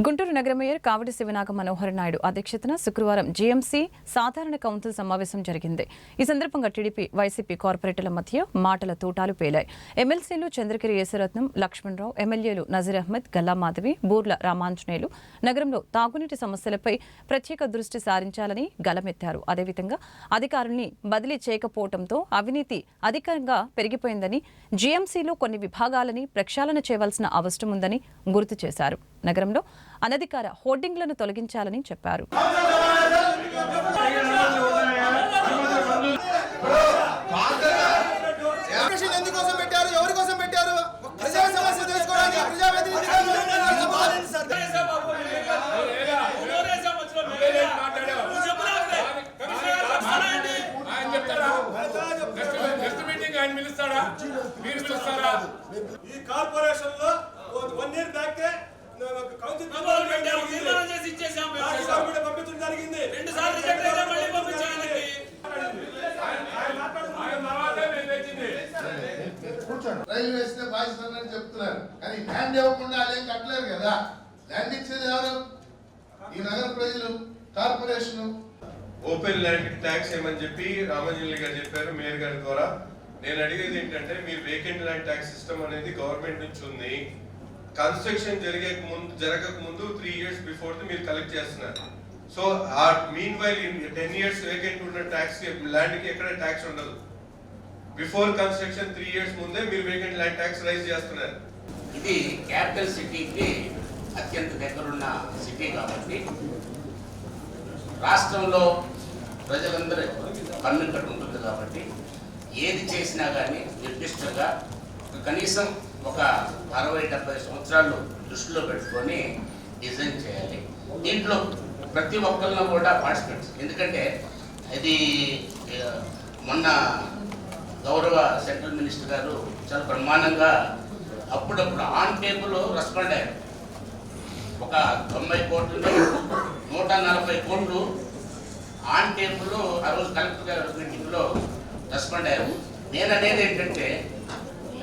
గుంటూరు నగర మేయర్ కావటి శివనాగ మనోహర్ నాయుడు అధ్యక్షతన శుక్రవారం జీఎంసీ సాధారణ కౌన్సిల్ సమావేశం జరిగింది. ఈ సందర్భంగా టీడీపీ వైసీపీ కార్పొరేటర్ల మధ్య మాటల తూటాలు పేలాయి. ఎమ్మెల్సీలు చంద్రగిరి యేసరత్నం లక్ష్మణరావు ఎమ్మెల్యేలు నజీర్ అహ్మద్ గల్లా మాధవి బూర్ల రామాంజనేయులు నగరంలో తాగునీటి సమస్యలపై ప్రత్యేక దృష్టి సారించాలని గలమెత్తారు. అదేవిధంగా అధికారుల్ని బదిలీ చేయకపోవడంతో అవినీతి అధికంగా పెరిగిపోయిందని జీఎంసీలో కొన్ని విభాగాలని ప్రక్షాళన చేయవలసిన అవసరం ఉందని గుర్తు చేశారు. నగరంలో అనధికార హోర్డింగ్లను తొలగించాలని చెప్పారు కమిషన్ ఎందుకోసం పెట్టారు ఎవరి కోసం పెట్టారు ప్రజా సమస్య తెలుసుకోవడానికి ప్రజా ఆయన చెప్తారా నెక్స్ట్ మీటింగ్ ఆయన పిలుస్తాడా మీరు పిలుస్తారా ఈ కార్పొరేషన్లో one year back council proposal పెట్టాము, తీర్మానం చేసి ఇచ్చేసాం మేము. రాజ్యసభ కూడా పంపించడం జరిగింది రెండు సార్లు రిజెక్ట్ అయితే మళ్ళీ పంపించాలి ఆయనకి. ఆయన తర్వాతే మేము తెచ్చింది రైల్వేస్ బాధ్యత అన్నట్టు చెప్తున్నారు. కానీ ల్యాండ్ ఇవ్వకుండా వాళ్ళేం కట్టలేరు కదా. ల్యాండ్ ఇచ్చేది ఎవరు? ఈ నగర ప్రజలు కార్పొరేషన్. ఓపెన్ ల్యాండ్ ట్యాక్స్ ఏమని చెప్పి రామంజలి గారు చెప్పారు మేయర్ గారి ద్వారా. నేను అడిగేది ఏంటంటే మీరు వేకెంట్ ల్యాండ్ ట్యాక్స్ సిస్టమ్ అనేది గవర్నమెంట్ నుంచి ఉంది. కన్స్ట్రక్షన్ జరిగే ముందు జరగక ముందు త్రీ ఇయర్స్ బిఫోర్ మీరు కలెక్ట్ చేస్తున్నారు. సో ఆ mean while ten years vacant ఉన్న ట్యాక్స్ ల్యాండ్కి ఎక్కడ ట్యాక్స్ ఉండదు. బిఫోర్ కన్స్ట్రక్షన్ త్రీ ఇయర్స్ ముందే మీరు వేకెంట్ ల్యాండ్ ట్యాక్స్ రైజ్ చేస్తున్నారు. ఇది క్యాపిటల్ సిటీకి అత్యంత దగ్గరున్న సిటీ కాబట్టి రాష్ట్రంలో ప్రజలందరూ పన్ను ఇక్కడ ఉంటుంది కాబట్టి ఏది చేసినా కానీ నిర్దిష్టంగా కనీసం ఒక అరవై డెబ్బై సంవత్సరాలు దృష్టిలో పెట్టుకొని డిజైన్ చేయాలి. దీంట్లో ప్రతి ఒక్కరిలో కూడా పార్టిసిపేట్స్ ఎందుకంటే ఇది మొన్న గౌరవ సెంట్రల్ మినిస్టర్ గారు చాలా బ్రహ్మాండంగా అప్పుడప్పుడు ఆన్ టేబుల్ రెస్పాండ్ అయ్యారు. ఒక తొంభై కోట్లు నూట నలభై కోట్లు ఆన్ టేబుల్ ఆ రోజు కలెక్టర్ గారు మీటింగ్లో రెస్పాండ్ అయ్యారు. నేను అనేది ఏంటంటే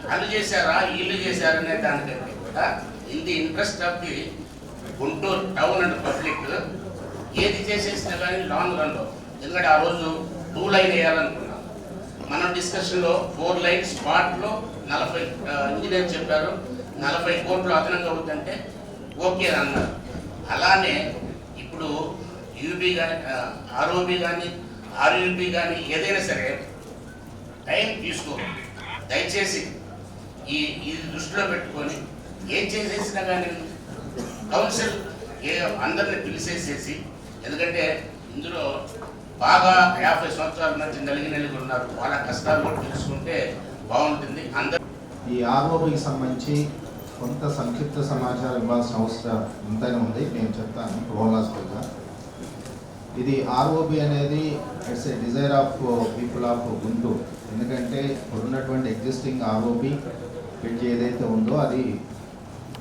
వాళ్ళు చేశారా వీళ్ళు చేశారా అనే దానికంటే కూడా in the interest of the Guntur town and public ఏది చేసేసినా కానీ లాంగ్ రన్లో. ఎందుకంటే ఆ రోజు టూ లైన్ వేయాలనుకున్నాను మన డిస్కషన్లో ఫోర్ లైన్ స్పాట్లో నలభై ఇంజనీర్ చెప్పారు. నలభై కోట్లు అదనంగా అవుతుందంటే ఓకే అన్నారు. అలానే ఇప్పుడు యూబీ కానీ ఆర్ఓబి కానీ ఆర్యూబీ కానీ ఏదైనా సరే టైం తీసుకో దయచేసి ఈ ఇది దృష్టిలో పెట్టుకొని ఏం చేసేసినా కానీ కౌన్సిల్ ఏ అందరిని పిలిచేసేసి ఎందుకంటే ఇందులో బాగా యాభై సంవత్సరాల నుంచి నలిగి నలిగి ఉన్నారు. వాళ్ళ కష్టాలు కూడా తెలుసుకుంటే బాగుంటుంది. అందరూ ఈ ఆర్ఓబికి సంబంధించి కొంత సంక్షిప్త సమాచారం ఇవ్వాల్సిన అవసరం ఎంతైనా ఉంది. నేను చెప్తాను ప్రోలాస్గా ఇది ఆర్ఓబి అనేది it's a desire of people of Guntur. ఎందుకంటే ఇప్పుడున్నటువంటి ఎగ్జిస్టింగ్ ఆర్ఓబి పెట్టి ఏదైతే ఉందో అది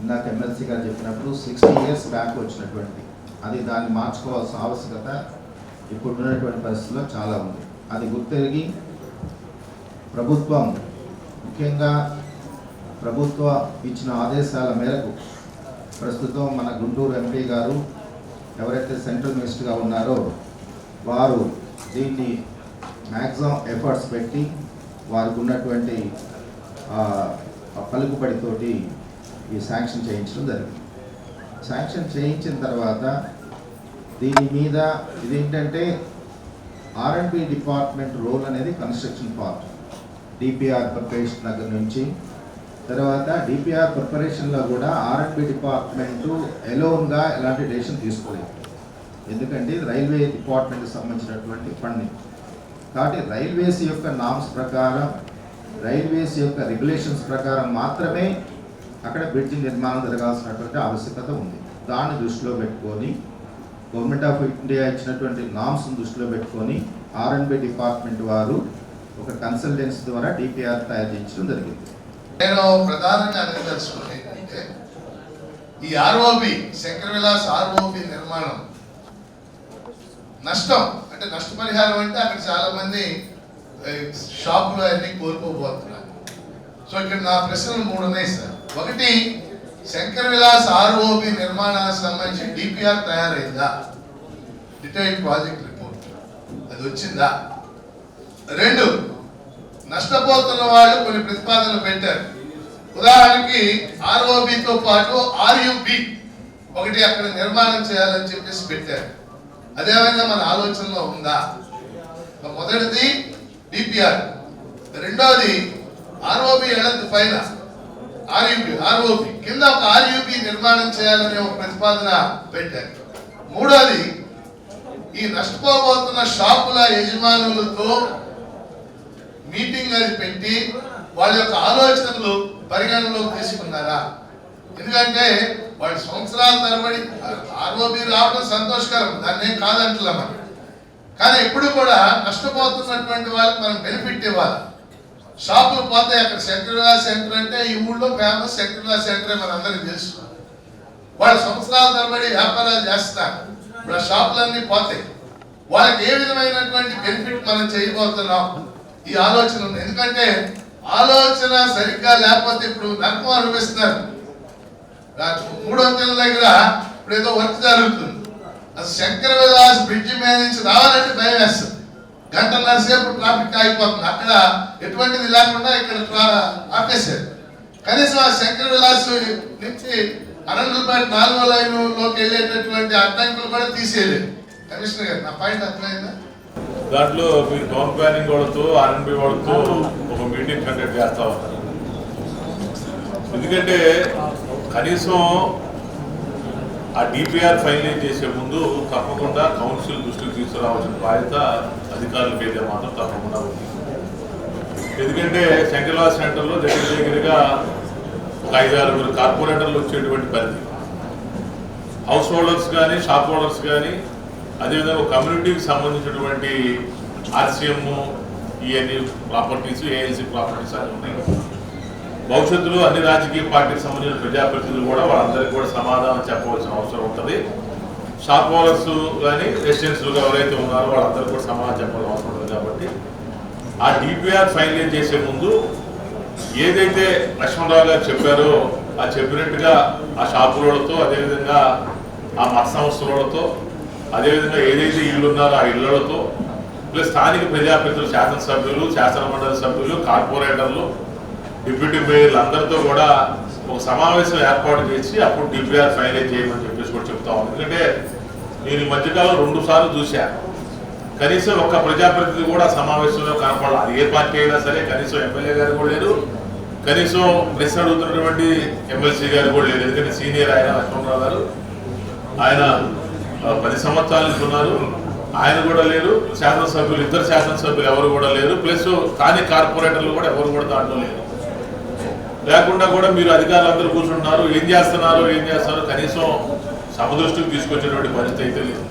ఇందాక ఎమ్మెల్సీ గారు చెప్పినప్పుడు సిక్స్టీ ఇయర్స్ బ్యాక్ వచ్చినటువంటి అది దాన్ని మార్చుకోవాల్సిన ఆవశ్యకత ఇప్పుడున్నటువంటి పరిస్థితుల్లో చాలా ఉంది. అది గుర్తెరిగి ప్రభుత్వం ముఖ్యంగా ప్రభుత్వ ఇచ్చిన ఆదేశాల మేరకు ప్రస్తుతం మన గుంటూరు ఎంపీ గారు ఎవరైతే సెంట్రల్ మినిస్టర్గా ఉన్నారో వారు దీన్ని మ్యాక్సిమం ఎఫర్ట్స్ పెట్టి వారికి ఉన్నటువంటి పలుకుబడితోటి ఈ శాంక్షన్ చేయించడం జరిగింది. శాంక్షన్ చేయించిన తర్వాత దీని మీద ఇదేంటంటే R and B department role అనేది కన్స్ట్రక్షన్ పార్ట్. డిపిఆర్ ప్రిపరేషన్ దగ్గర నుంచి. తర్వాత డిపిఆర్ ప్రిపరేషన్లో కూడా ఆర్ఎండ్బి డిపార్ట్మెంట్ ఎలోన్గా ఎలాంటి డెసిషన్ తీసుకోలేదు. ఎందుకంటే ఇది రైల్వే డిపార్ట్మెంట్కి సంబంధించినటువంటి ఫండింగ్ కాబట్టి రైల్వేస్ యొక్క నామ్స్ ప్రకారం రైల్వేస్ యొక్క రెగ్యులేషన్స్ ప్రకారం మాత్రమే అక్కడ బ్రిడ్జ్ నిర్మాణం జరగాల్సినటువంటి ఆవశ్యకత ఉంది. దాన్ని దృష్టిలో పెట్టుకొని గవర్నమెంట్ ఆఫ్ ఇండియా ఇచ్చినటువంటి నామ్స్ దృష్టిలో పెట్టుకొని ఆర్ఎన్బి డిపార్ట్మెంట్ వారు ఒక కన్సల్టెన్సీ ద్వారా డిపిఆర్ తయారు చేయించడం జరిగింది. నేను ప్రధానంగా అడగదలుచుకున్నది ఏంటంటే ఈ ఆర్ఓబి శంకర విలాస్ ఆర్ఓబి నిర్మాణం నష్టం అంటే నష్టపరిహారం అంటే అక్కడ చాలా మంది షాపులు అన్ని కోల్పోబోతున్నారు. సో ఇక్కడ నా ప్రశ్నలు మూడు ఉన్నాయి సార్. ఒకటి శంకర్ విలాస్ ఆర్ఓబి నిర్మాణానికి సంబంధించి డిపిఆర్ తయారైందా? Detail project report. అది వచ్చిందా? రెండు నష్టపోతున్న వాళ్ళు కొన్ని ప్రతిపాదనలు పెట్టారు. ఉదాహరణకి ఆర్ఓబితో పాటు ఆర్యుబి ఒకటి అక్కడ నిర్మాణం చేయాలని చెప్పేసి పెట్టారు. అదేవిధంగా మన ఆలోచనలో ఉందా? మొదటిది డిపిఆర్. రెండోది ఆర్ఓబి ఎడత్ పైన ఆర్యుపి ఆర్ఓబి కింద ఒక ఆర్యుపి నిర్మాణం చేయాలనే ఒక ప్రతిపాదన పెట్టారు. మూడోది ఈ నష్టపోబోతున్న షాపుల యజమానులతో మీటింగ్ అది పెట్టి వాళ్ళ యొక్క ఆలోచనలు పరిగణనలోకి తీసుకున్నారా? ఎందుకంటే వాళ్ళు సంవత్సరాల తరబడి ఆర్ఓబి రావడం సంతోషకరం దాన్ని ఏం కాదంటలే మనం. కానీ ఎప్పుడు కూడా నష్టపోతున్నటువంటి వాళ్ళకి మనం బెనిఫిట్ ఇవ్వాలి. షాపులు పోతాయి అక్కడ శంకరలా సెంటర్ అంటే ఈ ఊళ్ళో ఫేమస్ శంకరలా సెంటర్ మన అందరికి తెలుసు. వాళ్ళు సంవత్సరాల తరబడి వ్యాపారాలు చేస్తారు. ఇప్పుడు ఆ షాపులన్నీ పోతాయి. వాళ్ళకి ఏ విధమైనటువంటి బెనిఫిట్ మనం చేయబోతున్నాం? ఈ ఆలోచన ఉంది. ఎందుకంటే ఆలోచన సరిగ్గా లేకపోతే ఇప్పుడు నరకం అనిపిస్తున్నారు. మూడు వందల దగ్గర ఇప్పుడు ఏదో వర్క్ జరుగుతుంది. అసలు శంకర విలాస్ బ్రిడ్జి మీద నుంచి రావాలంటే భయం వేస్తుంది. గంటన్నర సేపు ట్రాఫిక్ ఆగిపోతుంది. అక్కడ ఎటువంటిది లేకుండా ఇక్కడ ఆపేశారు. కనీసం ఆ శంకర విలాస్ నుంచి అనంతపేట నాలుగో లైన్లోకి వెళ్ళేటటువంటి అడ్డంకులు కూడా తీసేయలేదు. కమిషనర్ గారు నా పాయింట్ అర్థమైందా? దాంట్లో మీరు పవన్ ప్లానింగ్ వాళ్ళతో ఆర్ఎన్బి వాళ్ళతో ఒక మీటింగ్ కండక్ట్ చేస్తా ఉన్నారు. ఎందుకంటే కనీసం ఆ డిపిఆర్ ఫైనలైజ్ చేసే ముందు తప్పకుండా కౌన్సిల్ దృష్టికి తీసుకురావాల్సిన బాధ్యత అధికారులకైతే మాత్రం తప్పకుండా ఉంది. ఎందుకంటే శంకర్లాల్ సెంటర్లో దగ్గర దగ్గరగా ఒక ఐదు ఆరుగురు కార్పొరేటర్లు వచ్చేటువంటి పరిధి. హౌస్ హోల్డర్స్ కానీ షాప్ హోల్డర్స్ కానీ అదేవిధంగా కమ్యూనిటీకి సంబంధించినటువంటి ఆర్సీఎం ఇవన్నీ ప్రాపర్టీస్ ఏఎల్సీ ప్రాపర్టీస్ అని ఉన్నాయి. భవిష్యత్తులో అన్ని రాజకీయ పార్టీకి సంబంధించిన ప్రజాప్రతినిధులు కూడా వాళ్ళందరికీ కూడా సమాధానం చెప్పవలసిన అవసరం ఉంటుంది. షాప్ హోల్డర్స్ కానీ రెసిడెన్స్లు ఎవరైతే ఉన్నారో వాళ్ళందరికీ కూడా సమాధానం చెప్పాల్సిన అవసరం ఉంటుంది కాబట్టి ఆ డిపిఆర్ ఫైనలైజ్ చేసే ముందు ఏదైతే లక్ష్మణరావు గారు చెప్పారో ఆ చెప్పినట్టుగా ఆ షాపులతో అదేవిధంగా ఆ మత సంస్థలతో అదేవిధంగా ఏదైతే ఇళ్ళు ఉన్నారో ఆ ఇళ్ళతో ప్లస్ స్థానిక ప్రజాప్రతినిధులు శాసనసభ్యులు శాసనమండలి సభ్యులు కార్పొరేటర్లు డిప్యూటీ మేయర్లు అందరితో కూడా ఒక సమావేశం ఏర్పాటు చేసి అప్పుడు డిపిఆర్ ఫైనలైజ్ చేయమని చెప్పేసి కూడా చెప్తా ఉన్నాను ఎందుకంటే నేను ఈ మధ్యకాలం రెండు సార్లు చూశాను కనీసం ఒక్క ప్రజాప్రతినిధి కూడా సమావేశంలో కనపడాలి అది ఏ పార్టీ అయినా సరే కనీసం ఎమ్మెల్యే గారు కూడా లేరు. కనీసం ప్రశ్న అడుగుతున్నటువంటి ఎమ్మెల్సీ గారు కూడా లేరు. ఎందుకంటే సీనియర్ ఆయన లక్ష్మణరావు గారు ఆయన పది సంవత్సరాలు ఉన్నారు ఆయన కూడా లేరు. శాసనసభ్యులు ఇద్దరు శాసనసభ్యులు ఎవరు కూడా లేరు. ప్లస్ స్థానిక కార్పొరేటర్లు కూడా ఎవరు కూడా దాంట్లో లేరు. లేకుండా కూడా మీరు అధికారులు అందరూ కూర్చుంటున్నారు. ఏం చేస్తున్నారు ఏం చేస్తున్నారు? కనీసం సమదృష్టికి తీసుకొచ్చేటువంటి పరిస్థితి అయితే లేదు.